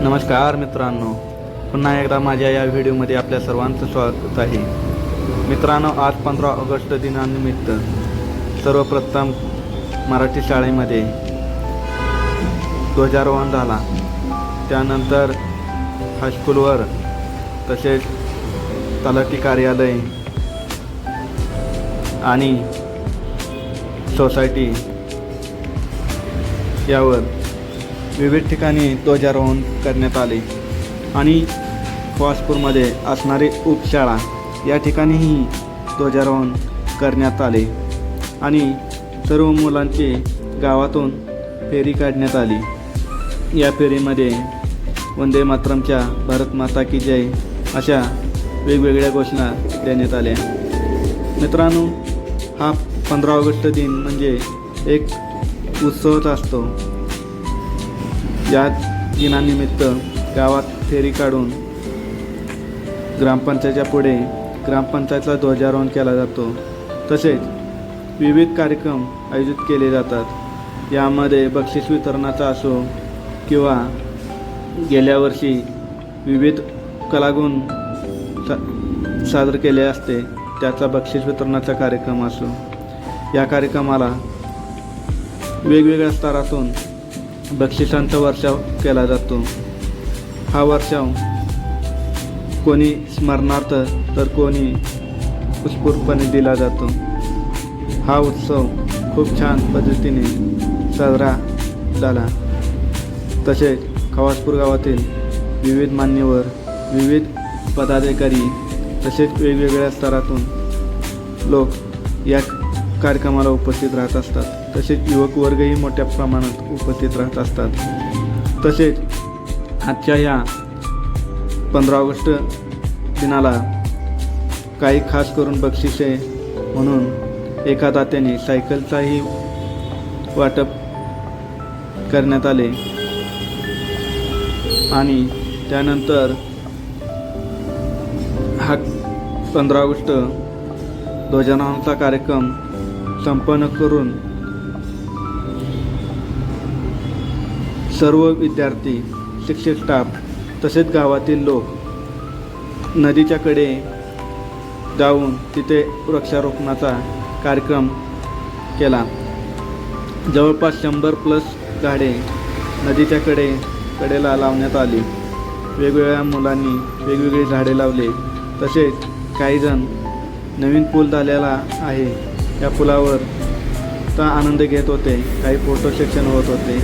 नमस्कार मित्रांनो पुन्हा एकदा माझ्या या व्हिडिओमध्ये आपल्या सर्वांचं स्वागत आहे. मित्रांनो आज पंधरा ऑगस्ट दिनानिमित्त सर्वप्रथम मराठी शाळेमध्ये ध्वजारोहण झाला. त्यानंतर हायस्कूलवर तसेच तलाठी कार्यालय आणि सोसायटी यावर विविध ठिकाणी ध्वजारोहण करण्यात आले. आणि फॉसपूरमध्ये असणारी उपशाळा या ठिकाणीही ध्वजारोहण करण्यात आले. आणि सर्व मुलांची गावातून फेरी काढण्यात आली. या फेरीमध्ये वंदे मातरमच्या भारत माता की जय अशा वेगवेगळ्या घोषणा देण्यात आल्या. मित्रांनो हा पंधरा ऑगस्ट दिन म्हणजे एक उत्सवच असतो. या दिनानिमित्त गावात फेरी काढून ग्रामपंचायतच्या पुढे ग्रामपंचायतला ध्वजारोहण केला जातो. तसेच विविध कार्यक्रम आयोजित केले जातात. यामध्ये बक्षीस वितरणाचा असो किंवा गेल्या वर्षी विविध कलागुण सा सादर केले असते त्याचा बक्षीस वितरणाचा कार्यक्रम असो. या कार्यक्रमाला वेगवेगळ्या स्तरातून बक्षिसांचा वर्षाव केला जातो. हा वर्षाव कोणी स्मरणार्थ तर कोणी उत्स्फूर्तपणे दिला जातो. हा उत्सव खूप छान पद्धतीने साजरा झाला. तसेच खवासपूर गावातील विविध मान्यवर विविध पदाधिकारी तसेच वेगवेगळ्या स्तरातून लोक या कार्यक्रमाला उपस्थित राहत असतात. तसेच युवक वर्गही मोठ्या प्रमाणात उपस्थित राहत असतात. तसेच आजच्या या पंधरा ऑगस्ट दिनाला काही खास करून बक्षिसे म्हणून एका दात्याने सायकलचाही वाटप करण्यात आले. आणि त्यानंतर हा पंधरा ऑगस्ट ध्वजारोहणाचा कार्यक्रम संपन्न करून सर्व विद्यार्थी शिक्षक स्टाफ तसेच गावातील लोक नदीच्या कडे जाऊन तिथे वृक्षारोपणाचा कार्यक्रम केला. जवळपास शंभर प्लस झाडे नदीच्या कडे कडेला लावण्यात आली. वेगवेगळ्या मुलांनी वेगवेगळी झाडे लावले. तसेच काहीजण नवीन पूल झालेला आहे. या पुलावर चा आनंद घेत होते. काही फोटो सेक्शन होत होते.